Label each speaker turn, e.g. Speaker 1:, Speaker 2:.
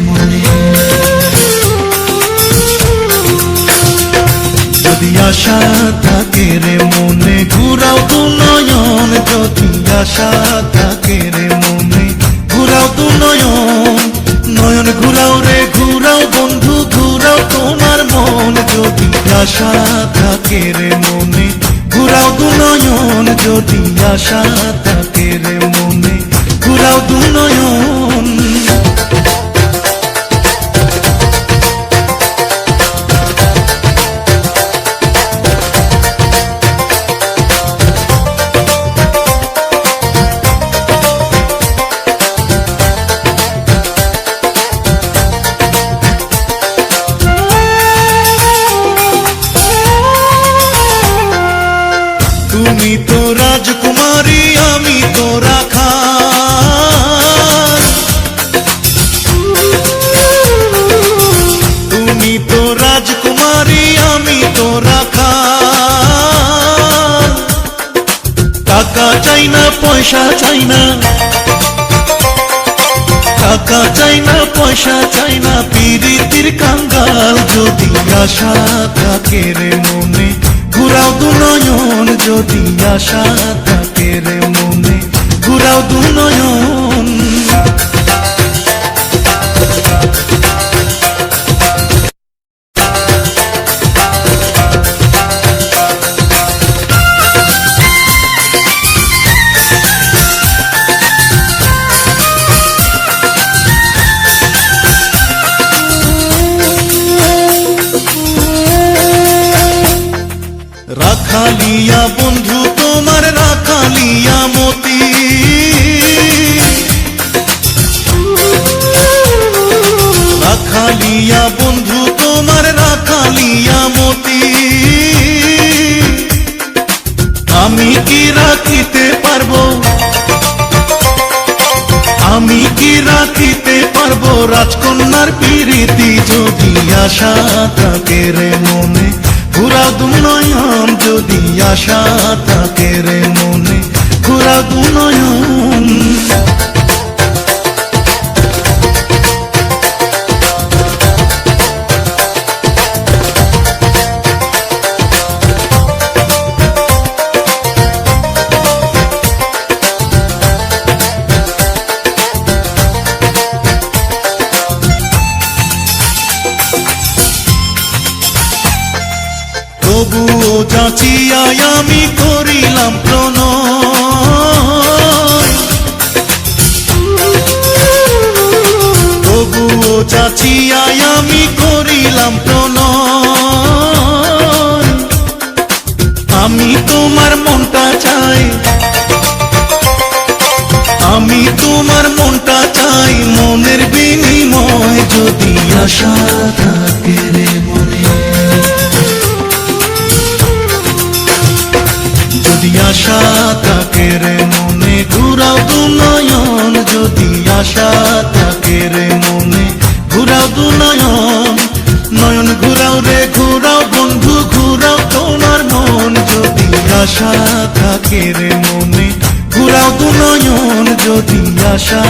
Speaker 1: মনে। যদি আশা থাকে রে মনে, ঘুরাও তো নয়ন। যদি আশা থাকে রে মনে, ঘুরাও তো নয়ন। নয়ন ঘুরাও রে, ঘুরাও বন্ধু, ঘুরাও তোমার মন। যদি আশা থাকে রে মনে, ঘুরাও তো নয়ন। যদি আশা তুমি তো রাজকুমারী, আমি তো রাখা টাকা চাই না, পয়সা চাই না। টাকা চাই না, পয়সা চাই না, পিরিতির কাঙ্গাল যদি আশা থাকে রে মনে, ঘুরাও দু নয়ন যদি আশা থাকে রে মনে, ঘুরাও দু নয়ন রাখালিয়া বন্ধু, তোমার রাখালিয়া মতি। রাখালিয়া বন্ধু, তোমার রাখালিয়া মতি। আমি কি রাখিতে পারব? আমি কি রাখিতে পারব? রাজকন্যার পিরিতি যদি আশা থাকে রে মনে। ঘুরা দু নয়ন যদি আশা থাকে রে মনে ঘুরা দু নয়ন। তবুও যাচিয়াই আমি করিলাম প্রণয়। তবুও যাচিয়াই আমি করিলাম আমি তোমার মনটা চাই। আমি তোমার মনটা চাই। মনের বিনিময় যদি আশা থাকে। থাকে রে মনে, ঘুরাও দু নয়ন, যদি আশা থাকে রে মনে, ঘুরাও দু নয়ন নয়ন ঘুরাও রে, ঘুরাও বন্ধু, ঘুরাও তোমার মন, যদি আশা থাকে রে মনে, ঘুরাও দু নয়ন, যদি আশা